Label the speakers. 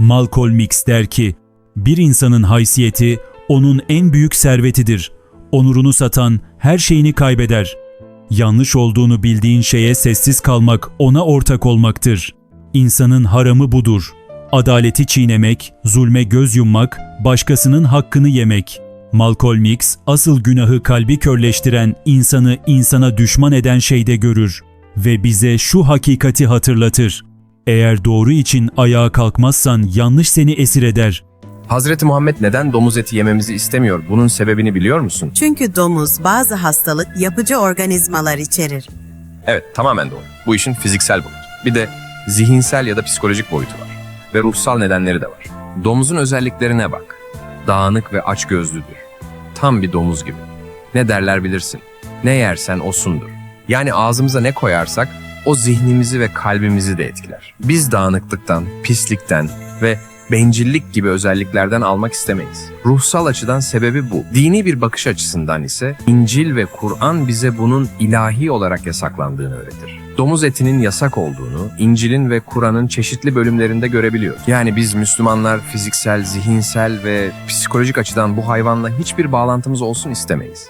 Speaker 1: Malcolm X der ki, bir insanın haysiyeti onun en büyük servetidir. Onurunu satan her şeyini kaybeder. Yanlış olduğunu bildiğin şeye sessiz kalmak ona ortak olmaktır. İnsanın haramı budur. Adaleti çiğnemek, zulme göz yummak, başkasının hakkını yemek. Malcolm X asıl günahı kalbi körleştiren, insanı insana düşman eden şeyde görür ve bize şu hakikati hatırlatır. Eğer doğru için ayağa kalkmazsan yanlış seni esir eder.
Speaker 2: Hazreti Muhammed neden domuz eti yememizi istemiyor? Bunun sebebini biliyor musun?
Speaker 3: Çünkü domuz bazı hastalık yapıcı organizmalar içerir.
Speaker 2: Evet, tamamen doğru. Bu işin fiziksel boyutu. Bir de zihinsel ya da psikolojik boyutu var. Ve ruhsal nedenleri de var. Domuzun özelliklerine bak. Dağınık ve açgözlüdür. Tam bir domuz gibi. Ne derler bilirsin. Ne yersen osundur. Yani ağzımıza ne koyarsak o zihnimizi ve kalbimizi de etkiler. Biz dağınıklıktan, pislikten ve bencillik gibi özelliklerden almak istemeyiz. Ruhsal açıdan sebebi bu. Dini bir bakış açısından ise İncil ve Kur'an bize bunun ilahi olarak yasaklandığını öğretir. Domuz etinin yasak olduğunu İncil'in ve Kur'an'ın çeşitli bölümlerinde görebiliyoruz. Yani biz Müslümanlar fiziksel, zihinsel ve psikolojik açıdan bu hayvanla hiçbir bağlantımız olsun istemeyiz.